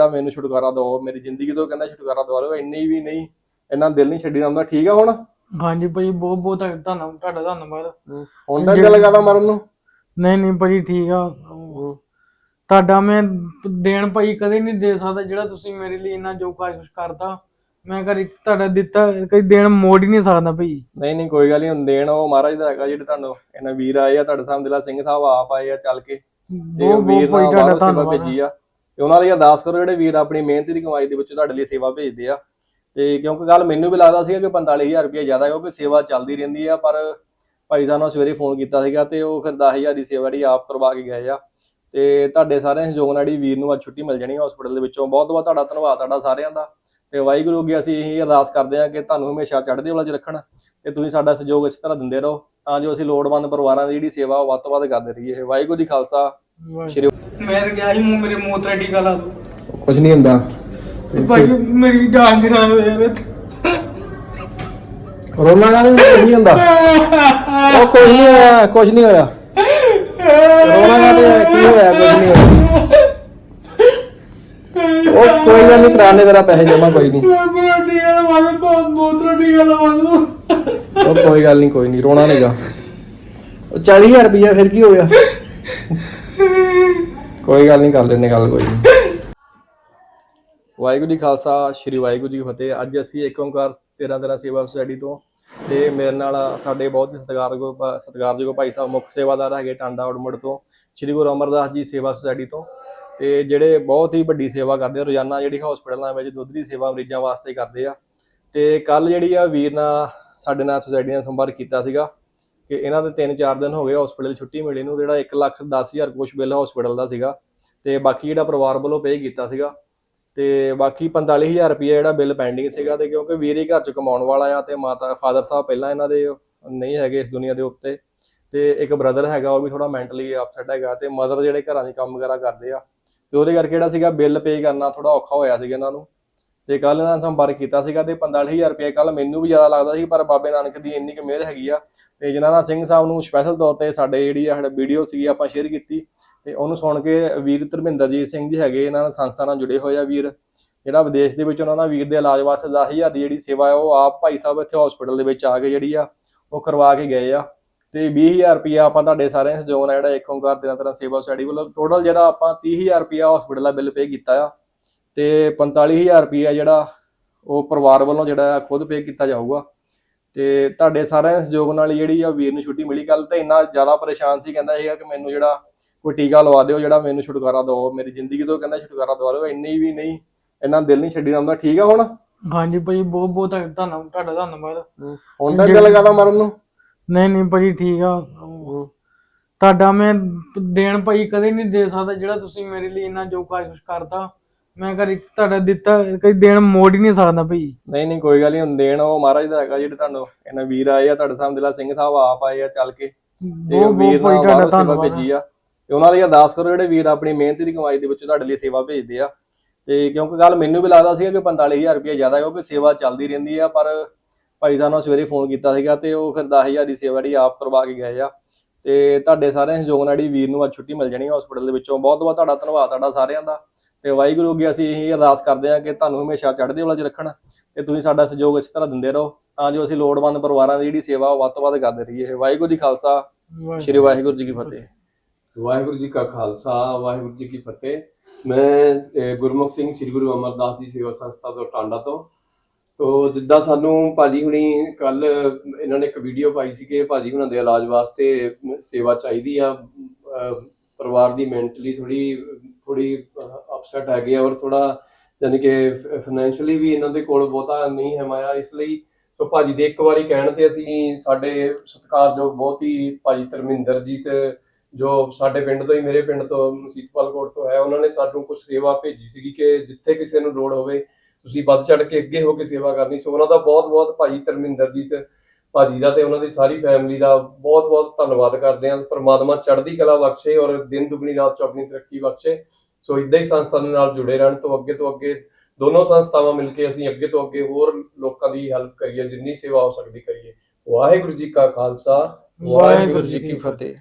ਜਿਹੜਾ ਮੈਨੂੰ ਛੁਟਕਾਰਾ ਦਿਓ ਮੇਰੀ ਜ਼ਿੰਦਗੀ ਤੋਂ ਕਹਿੰਦਾ ਛੁਟਕਾਰਾ ਦਵਾ ਦਿਓ ਇੰਨੀ ਵੀ ਨਹੀਂ ਇੰਨਾ ਦਿਲ ਨਹੀਂ ਛੱਡੀ ਜਾਂਦਾ ਠੀਕ ਆ ਹੁਣ? ਹਾਂਜੀ ਭਾਜੀ ਬਹੁਤ ਬਹੁਤ ਧੰਨਵਾਦ ਤੁਹਾਡਾ ਧੰਨਵਾਦ। ਹੁਣ ਤਾਂ ਦਿਲ ਕਰਦਾ ਮਰਨ ਨੂੰ? ਨਹੀਂ ਨਹੀਂ ਭਾਜੀ ਠੀਕ ਆ। ਤੁਹਾਡਾ ਮੈਂ ਦੇਣ ਭਾਈ ਕਦੇ ਨਹੀਂ ਦੇ ਸਕਦਾ ਜਿਹੜਾ ਤੁਸੀਂ ਮੇਰੇ ਲਈ ਇੰਨਾ ਜੋ ਕੁਛ ਕਰਦਾ ਮੈਂ ਕਦੀ ਤੁਹਾਡਾ ਦਿੱਤਾ ਕਦੀ ਦੇਣ ਮੋੜ ਹੀ ਨਹੀਂ ਸਕਦਾ ਭਾਈ। ਨਹੀਂ ਨਹੀਂ ਕੋਈ ਗੱਲ ਨਹੀਂ ਹੁਣ ਦੇਣ ਉਹ ਮਹਾਰਾਜ ਦਾ ਹੈਗਾ ਜਿਹੜੇ ਤੁਹਾਨੂੰ ਇਹਨਾਂ ਵੀਰ ਆਏ ਆ ਤੁਹਾਡੇ ਸਾਹਮਣੇ ਦਿਲਾ ਸਿੰਘ ਸਾਹਿਬ ਆਪ ਆਏ ਆ ਚੱਲ ਕੇ ਤੇ ਵੀਰ ਭਾਈ ਨਾਲ ਬਾਹਰੋਂ ਸੇਵਾ ਭੇਜੀ ਆ। ਤੇ ਉਹਨਾਂ ਲਈ ਅਰਦਾਸ ਕਰੋ ਜਿਹੜੇ ਵੀਰ ਆਪਣੀ ਮਿਹਨਤ ਦੀ ਕਮਾਈ ਦੇ ਵਿੱਚ ਤੁਹਾਡੇ ਲਈ ਸੇਵਾ ਭੇਜਦੇ ਆ। ਤੇ ਕਿਉਂਕਿ ਗੱਲ ਮੈਨੂੰ ਵੀ ਲੱਗਦਾ ਸੀਗਾ ਕਿ 45000 ਰੁਪਏ ਜ਼ਿਆਦਾ ਹੈ ਕਿਉਂਕਿ ਸੇਵਾ ਚੱਲਦੀ ਰਹਿੰਦੀ ਆ ਪਰ ਭਾਈ ਸਾਹਿਬ ਨੇ ਸਵੇਰੇ ਫੋਨ ਕੀਤਾ ਸੀਗਾ ਤੇ ਉਹ ਫਿਰ 10000 ਦੀ ਸੇਵਾ ਜਿਹੜੀ ਆਪ ਕਰਵਾ ਕੇ ਗਏ ਆ। ਤੇ ਤੁਹਾਡੇ ਸਾਰਿਆਂ ਸਹਿਯੋਗ ਨਾਲ ਜਿਹੜੀ ਵੀਰ ਨੂੰ ਅੱਜ ਛੁੱਟੀ ਮਿਲ ਜਾਣੀ ਹਸਪੀਟਲ ਦੇ ਵਿੱਚੋਂ। ਬਹੁਤ ਬਹੁਤ ਤੁਹਾਡਾ ਧੰਨਵਾਦ ਤੁਹਾਡਾ ਸਾਰਿਆਂ ਦਾ। ਤੇ ਵਾਹਿਗੁਰੂ ਅੱਗੇ ਅਸੀਂ ਇਹੀ ਅਰਦਾਸ ਕਰਦੇ ਹਾਂ ਕਿ ਤੁਹਾਨੂੰ ਹਮੇਸ਼ਾ ਚੜ੍ਹਦੇ ਵਾਲਾ 'ਚ ਰੱਖਣ ਤੇ ਤੁਸੀਂ ਸਾਡਾ ਸਹਿਯੋਗ ਇਸ ਤਰ੍ਹਾਂ ਦਿੰਦੇ ਰਹੋ ਤਾਂ ਜੋ ਅਸੀਂ ਲੋੜਵੰਦ ਪਰਿਵਾਰਾਂ ਦੀ ਜਿਹੜੀ ਸੇਵਾ ਉਹ ਵੱਧ ਤੋਂ ਵੱਧ ਕਰਦੇ ਰਹੀਏ। ਵਾਹਿਗੁਰੂ ਜੀ ਖਾਲਸਾ। ਸ਼੍ਰੀ ਮੈਂ ਤਾਂ ਗਿਆ ਸੀ ਮੂੰਹ ਮੇਰੇ ਮੂੰਹ ਤੇ ਟੀਕਾ ਲਾ ਦੋ ਕੁਝ ਨਹੀਂ ਹੁੰਦਾ। ਭਾਈ ਮੇਰੀ ਜਾਨ ਜਣਾ ਯਾਰ ਰੋਣਾ ਨਹੀਂ ਹੁੰਦਾ। ਉਹ ਕੁਝ ਨਹੀਂ ਹੋਇਆ ਕੁਝ ਨਹੀਂ ਹੋਇਆ। ਰੋਣਾ ਤੇ ਕੀ ਹੋਇਆ ਕੁਝ ਨਹੀਂ ਹੋਇਆ। ਉਹ ਕੋਈ ਗੱਲ ਨਹੀਂ ਕਰਾਣੇ ਤੇਰਾ ਪੈਸੇ ਜਮਾ ਕੋਈ ਨਹੀਂ। ਮੇਰਾ ਟੀਕਾ ਲਵਾ ਦੋ ਬਹੁਤ ਟੀਕਾ ਲਵਾ ਦੋ ਉਹ ਕੋਈ ਗੱਲ ਨਹੀਂ ਕੋਈ ਨਹੀਂ ਰੋਣਾ ਨਹੀਂਗਾ 40000 ਰੁਪਇਆ ਫਿਰ ਕੀ ਹੋ ਗਿਆ? ਕੋਈ ਗੱਲ ਨਹੀਂ, ਕਰ ਲੈਨੇ ਗੱਲ, ਕੋਈ ਨਹੀਂ। ਵਾਹਿਗੁਰੂ ਜੀ ਖਾਲਸਾ, ਸ੍ਰੀ ਵਾਹਿਗੁਰੂ ਜੀ ਕੀ ਫਤਿਹ। ਅੱਜ ਅਸੀਂ ਇੱਕ ਓਂਕਾਰ 13 13 ਸੇਵਾ ਸੁਸਾਇਟੀ ਤੋਂ ਤੇ ਮੇਰੇ ਨਾਲ ਸਾਡੇ ਬਹੁਤ ਹੀ ਸਤਿਕਾਰਯੋਗ ਭ- ਸਤਿਕਾਰਯੋਗ ਭਾਈ ਸਾਹਿਬ, ਮੁੱਖ ਸੇਵਾਦਾਰ ਹੈਗੇ ਟਾਂਡਾ ਉੜਮੜ ਤੋਂ, ਸ੍ਰੀ ਗੁਰੂ ਅਮਰਦਾਸ ਜੀ ਸੇਵਾ ਸੁਸਾਇਟੀ ਤੋਂ। ਤੇ ਜਿਹੜੇ ਬਹੁਤ ਹੀ ਵੱਡੀ ਸੇਵਾ ਕਰਦੇ ਆ, ਰੋਜ਼ਾਨਾ ਜਿਹੜੀ ਹਸਪੀਟਲਾਂ ਵਿੱਚ ਦੁੱਧ ਦੀ ਸੇਵਾ ਮਰੀਜ਼ਾਂ ਵਾਸਤੇ ਕਰਦੇ ਆ। ਤੇ ਕੱਲ ਜਿਹੜੀ ਆ ਵੀਰ ਨਾਲ ਸਾਡੇ ਨਾਲ ਸੁਸਾਇਟੀ ਨਾਲ ਸੰਪਰਕ ਕੀਤਾ ਸੀਗਾ। ਕਿ ਇਹਨਾਂ ਦੇ 3-4 ਦਿਨ ਹੋ ਗਏ ਹਸਪੀਟਲ ਛੁੱਟੀ ਮਿਲੀ ਨੂੰ, ਜਿਹੜਾ 1 ਲੱਖ 10000 ਕੁਛ ਬਿੱਲ ਹਸਪੀਟਲ ਦਾ ਸੀਗਾ ਤੇ ਬਾਕੀ ਜਿਹੜਾ ਪਰਿਵਾਰ ਵੱਲੋਂ ਪੇ ਕੀਤਾ ਸੀਗਾ ਤੇ ਬਾਕੀ 45000 ਰੁਪਏ ਜਿਹੜਾ ਬਿੱਲ ਪੈਂਡਿੰਗ ਸੀਗਾ ਤੇ ਕਿਉਂਕਿ ਵੀਰ ਹੀ ਘਰ ਚ ਕਮਾਉਣ ਵਾਲਾ ਆ ਤੇ ਮਾਤਾ ਫਾਦਰ ਸਾਹਿਬ ਪਹਿਲਾਂ ਇਹਨਾਂ ਦੇ ਨਹੀਂ ਹੈਗੇ ਇਸ ਦੁਨੀਆ ਦੇ ਉੱਤੇ ਤੇ ਇੱਕ ਬ੍ਰਦਰ ਹੈਗਾ ਉਹ ਵੀ ਥੋੜਾ ਮੈਂਟਲੀ ਅਪਸੈਟ ਹੈਗਾ ਤੇ ਮਦਰ ਜਿਹੜੇ ਘਰਾਂ 'ਚ ਕੰਮ ਵਗੈਰਾ ਕਰਦੇ ਆ ਤੇ ਉਹਦੇ ਕਰਕੇ ਜਿਹੜਾ ਸੀਗਾ ਬਿੱਲ ਪੇ ਕਰਨਾ ਥੋੜਾ ਔਖਾ ਹੋਇਆ ਸੀਗਾ ਇਹਨਾਂ ਨੂੰ। ਤੇ ਕੱਲ ਇਹਨਾਂ ਨੇ ਸੰਪਰਕ ਕੀਤਾ ਸੀਗਾ ਤੇ 45000 ਰੁਪਏ ਕੱਲ ਮੈਨੂੰ ਵੀ ਜ਼ਿਆਦਾ ਲੱਗਦਾ ਸੀ, ਪਰ ਬਾਬੇ ਨਾਨਕ ਦੀ ਇੰਨੀ ਕੁ ਮਿਹਰ ਹੈਗੀ ਆ। ਤੇ ਜਨਾਨਾ ਸਿੰਘ ਸਾਹਿਬ ਨੂੰ ਸਪੈਸ਼ਲ ਤੌਰ ਤੇ ਸਾਡੇ ਜਿਹੜੀ ਆ, ਸਾਡਾ ਵੀਡੀਓ ਸੀਗੀ, ਆਪਾਂ ਸ਼ੇਅਰ ਕੀਤੀ। ਤੇ ਉਹਨੂੰ ਸੁਣ ਕੇ ਵੀਰ ਧਰਮਿੰਦਰਜੀਤ ਸਿੰਘ ਜੀ ਹੈਗੇ, ਇਹਨਾਂ ਨਾਲ ਸੰਸਥਾ ਨਾਲ ਜੁੜੇ ਹੋਏ ਆ ਵੀਰ। ਜਿਹੜਾ ਵਿਦੇਸ਼ ਦੇ ਵਿੱਚ ਉਹਨਾਂ ਦਾ ਵੀਰ ਦੇ ਇਲਾਜ ਵਾਸਤੇ 10000 ਦੀ ਜਿਹੜੀ ਸੇਵਾ ਹੈ ਉਹ ਆਪ ਭਾਈ ਸਾਹਿਬ ਇੱਥੇ ਹਸਪੀਟਲ ਦੇ ਵਿੱਚ ਆ ਕੇ ਜਿਹੜੀ ਆ, ਉਹ ਕਰਵਾ ਕੇ ਗਏ ਆ। ਤੇ 20000 ਰੁਪਇਆ ਆਪਾਂ ਤੁਹਾਡੇ ਸਾਰਿਆਂ ਦੇ ਸਹਿਯੋਗ ਨਾਲ ਜਿਹੜਾ ਇੱਕ ਓੰਕਾਰ ਤੇਰਾ ਤੇਰਾ ਸੇਵਾ ਸੁਸਾਇਟੀ ਵੱਲੋਂ ਟੋਟਲ ਜਿਹੜਾ ਆਪਾਂ 30000 ਰੁਪਇਆ ਹਸਪੀਟਲ ਦਾ ਬਿੱਲ ਪੇ ਕੀਤਾ ਆ। ਤੇ 45000 ਰੁਪਇਆ ਜਿਹੜਾ ਉਹ ਪਰਿਵਾਰ ਵੱਲੋਂ ਜਿਹੜਾ ਖੁਦ ਪੇ ਕੀਤਾ ਜਾਊਗਾ। ਤੇ ਤੁਹਾਡੇ ਸਾਰਿਆਂ ਦੇ ਸਹਿਯੋਗ ਨਾਲ ਜਿਹੜੀ ਆ ਵੀਰ ਨੂੰ ਛੁੱਟੀ ਮਿਲੀ ਕੱਲ ਤੇ ਇੰਨਾ ਜ਼ਿਆਦਾ ਪਰੇਸ਼ਾਨ ਸੀ ਕਹਿੰਦਾ ਸੀਗਾ ਕਿ ਮੈਨੂੰ ਜਿਹੜਾ ਕੋਈ ਟੀਕਾ ਲਵਾ ਦਿਓ ਜਿਹੜਾ ਮੈਨੂੰ ਛੁਟਕਾਰਾ ਦਿਓ ਮੇਰੀ ਜ਼ਿੰਦਗੀ ਤੋਂ ਕਹਿੰਦਾ ਛੁਟਕਾਰਾ ਦਵਾ ਦਿਓ ਇੰਨੀ ਵੀ ਨਹੀਂ ਇੰਨਾ ਦਿਲ ਨਹੀਂ ਛੱਡੀ ਜਾਂਦਾ। ਠੀਕ ਆ ਹੁਣ? ਹਾਂਜੀ ਭਾਜੀ ਬਹੁਤ ਬਹੁਤ ਧੰਨਵਾਦ ਤੁਹਾਡਾ ਧੰਨਵਾਦ। ਹੁਣ ਤਾਂ ਦਿਲ ਕਰਦਾ ਮਰਨ ਨੂੰ? ਨਹੀਂ ਨਹੀਂ ਭਾਜੀ ਠੀਕ ਆ। ਤੁਹਾਡਾ ਮੈਂ ਦੇਣ ਭਾਈ ਕਦੇ ਨਹੀਂ ਦੇ ਸਕਦਾ ਜਿਹੜਾ ਤੁਸੀਂ ਮੇਰੇ ਲਈ ਇੰਨਾ ਜੋ ਕੁਛ ਕਰਦਾ ਮੈਂ ਕਦੀ ਤੁਹਾਡਾ ਦਿੱਤਾ ਕਦੀ ਦੇਣ ਮੋੜ ਹੀ ਨਹੀਂ ਸਕਦਾ ਭਾਈ। ਨਹੀਂ ਨਹੀਂ ਕੋਈ ਗੱਲ ਨਹੀਂ ਹੁਣ ਦੇਣ ਉਹ ਮਹਾਰਾਜ ਦਾ ਹੈਗਾ ਜਿਹੜੇ ਤੁਹਾਨੂੰ ਇਹਨਾਂ ਵੀਰ ਆਏ ਆ ਤੁਹਾਡੇ ਸਾਹਮਣੇ ਦਿਲਾ ਸਿੰਘ ਸਾਹਿਬ ਆਪ ਆਏ ਆ ਚੱਲ ਕੇ। ਤੇ ਉਹ ਬਹੁਤ ਵੀਰ ਬਹੁਤ ਨਾਲ ਤੁਹਾਡਾ ਬਾਹਰੋਂ ਸੇਵਾ ਧੰਨਵਾਦ ਭੇਜੀ ਆ। ਤੇ ਉਹਨਾਂ ਲਈ ਅਰਦਾਸ ਕਰੋ ਜਿਹੜੇ ਵੀਰ ਆਪਣੀ ਮਿਹਨਤ ਦੀ ਕਮਾਈ ਦੇ ਵਿੱਚ ਤੁਹਾਡੇ ਲਈ ਸੇਵਾ ਭੇਜਦੇ ਆ। ਤੇ ਕਿਉਂਕਿ ਗੱਲ ਮੈਨੂੰ ਵੀ ਲੱਗਦਾ ਸੀਗਾ ਕਿ 45000 ਰੁਪਏ ਜ਼ਿਆਦਾ ਹੈ ਕਿਉਂਕਿ ਸੇਵਾ ਚੱਲਦੀ ਰਹਿੰਦੀ ਆ ਪਰ ਭਾਈ ਸਾਹਿਬ ਨੇ ਸਵੇਰੇ ਫੋਨ ਕੀਤਾ ਸੀਗਾ ਤੇ ਉਹ ਫਿਰ 10000 ਦੀ ਸੇਵਾ ਜਿਹੜੀ ਆਪ ਕਰਵਾ ਕੇ ਗਏ ਆ। ਤੇ ਤੁਹਾਡੇ ਸਾਰਿਆਂ ਸਹਿਯੋਗ ਨਾਲ ਜਿਹੜੀ ਵੀਰ ਨੂੰ ਅੱਜ ਛੁੱਟੀ ਮਿਲ ਜਾਣੀ ਹਸਪੀਟਲ ਦੇ ਵਿੱਚੋਂ। ਬਹੁਤ ਬਹੁਤ ਤੁਹਾਡਾ ਧੰਨਵਾਦ ਤੁਹਾਡਾ ਸਾਰਿਆਂ ਦਾ। ਤੇ ਵਾਹਿਗੁਰੂ ਅੱਗੇ ਅਸੀਂ ਇਹੀ ਅਰਦਾਸ ਕਰਦੇ ਹਾਂ ਕਿ ਤੁਹਾਨੂੰ ਹਮੇਸ਼ਾ ਚੜ੍ਹਦੇ ਵਾਲਾ 'ਚ ਰੱਖਣ ਤੇ ਤੁਸੀਂ ਸਾਡਾ ਸਹਿਯੋਗ ਇਸ ਤਰ੍ਹਾਂ ਦਿੰਦੇ ਰਹੋ ਤਾਂ ਜੋ ਅਸੀਂ ਲੋੜਵੰਦ ਪਰਿਵਾਰਾਂ ਦੀ ਜਿਹੜੀ ਸੇਵਾ ਉਹ ਵੱਧ ਤੋਂ ਵੱਧ ਕਰਦੇ ਰਹੀਏ। ਵਾਹਿਗੁਰੂ ਜੀ ਖਾਲਸਾ ਸ੍ਰੀ ਵਾਹਿਗੁਰੂ ਜੀ ਕੀ ਫਤਿਹ। ਵਾਹਿਗੁਰੂ ਜੀ ਕਾ ਖਾਲਸਾ ਵਾਹਿਗੁਰੂ ਜੀ ਕੀ ਫਤਿਹ। ਮੈਂ ਗੁਰਮੁਖ ਸਿੰਘ ਸ੍ਰੀ ਗੁਰੂ ਅਮਰਦਾਸ ਜੀ ਸੇਵਾ ਸੰਸਥਾ ਤੋਂ ਟਾਂਡਾ ਤੋਂ। ਤੋ ਜਿੱਦਾਂ ਸਾਨੂੰ ਭਾਜੀ ਹੁਣੀ ਕੱਲ ਇਹਨਾਂ ਨੇ ਇੱਕ ਵੀਡੀਓ ਪਾਈ ਸੀ ਕਿ ਭਾਜੀ ਹੁਣਾਂ ਦੇ ਇਲਾਜ ਵਾਸਤੇ ਸੇਵਾ ਚਾਹੀਦੀ ਆ ਪਰਿਵਾਰ ਦੀ ਮੈਂਟਲੀ ਥੋੜੀ ਥੋੜੀ ਅਪਸੈਟ ਹੈਗੇ ਆ ਔਰ ਥੋੜਾ ਯਾਨੀ ਕਿ ਫਾਈਨੈਂਸ਼ੀਅਲੀ ਵੀ ਇਹਨਾਂ ਦੇ ਕੋਲ ਬਹੁਤਾ ਨਹੀਂ ਹੈ ਮਾਇਆ, ਇਸ ਲਈ ਸੋ ਭਾਜੀ ਦੇ ਇੱਕ ਵਾਰੀ ਕਹਿਣ ਤੇ ਅਸੀਂ ਸਾਡੇ ਸਤਿਕਾਰਯੋਗ ਬਹੁਤ ਹੀ ਭਾਜੀ ਧਰਮਿੰਦਰ ਜੀ ਤੇ ਜੋ ਸਾਡੇ ਪਿੰਡ ਤੋਂ ਹੀ, ਮੇਰੇ ਪਿੰਡ ਤੋਂ ਮਸੀਤਪਾਲ ਕੋਟ ਤੋਂ ਹੈ, ਉਹਨਾਂ ਨੇ ਸਾਨੂੰ ਕੁਝ ਸੇਵਾ ਭੇਜੀ ਸੀਗੀ ਕਿ ਜਿੱਥੇ ਕਿਸੇ ਨੂੰ ਲੋੜ ਹੋਵੇ ਤੁਸੀਂ ਵੱਧ ਚੜ ਕੇ ਅੱਗੇ ਹੋ ਕੇ ਸੇਵਾ ਕਰਨੀ। ਸੋ ਉਹਨਾਂ ਦਾ ਬਹੁਤ ਬਹੁਤ ਭਾਜੀ ਧਰਮਿੰਦਰ ਜੀ ਤੇ ਭਾਜੀ ਦਾ ਤੇ ਉਹਨਾਂ ਦੀ ਸਾਰੀ ਫੈਮਿਲੀ ਦਾ ਬਹੁਤ ਬਹੁਤ ਧੰਨਵਾਦ ਕਰਦੇ ਹਾਂ। ਪਰਮਾਤਮਾ ਚੜ੍ਹਦੀ ਕਲਾ ਬਖਸ਼ੇ ਔਰ ਦਿਨ ਦੁਗਣੀ ਰਾਤ ਚੌਗਣੀ ਤਰੱਕੀ ਬਖਸ਼ੇ। ਸੋ ਇਦਾਂ ਹੀ ਸੰਸਥਾ ਦੇ ਨਾਲ ਜੁੜੇ ਰਹਿਣ ਤੋਂ ਅੱਗੇ ਤੋਂ ਅੱਗੇ ਦੋਨੋਂ ਸੰਸਥਾਵਾਂ ਮਿਲ ਕੇ ਅਸੀਂ ਅੱਗੇ ਤੋਂ ਅੱਗੇ ਹੋਰ ਲੋਕਾਂ ਦੀ ਹੈਲਪ ਕਰੀਏ ਜਿੰਨੀ ਸੇਵਾ ਹੋ ਸਕਦੀ ਕਰੀਏ। ਵਾਹਿਗੁਰੂ ਜੀ ਕਾ ਖਾਲਸਾ ਵਾਹਿਗੁਰੂ ਜੀ ਕੀ ਫਤਿਹ।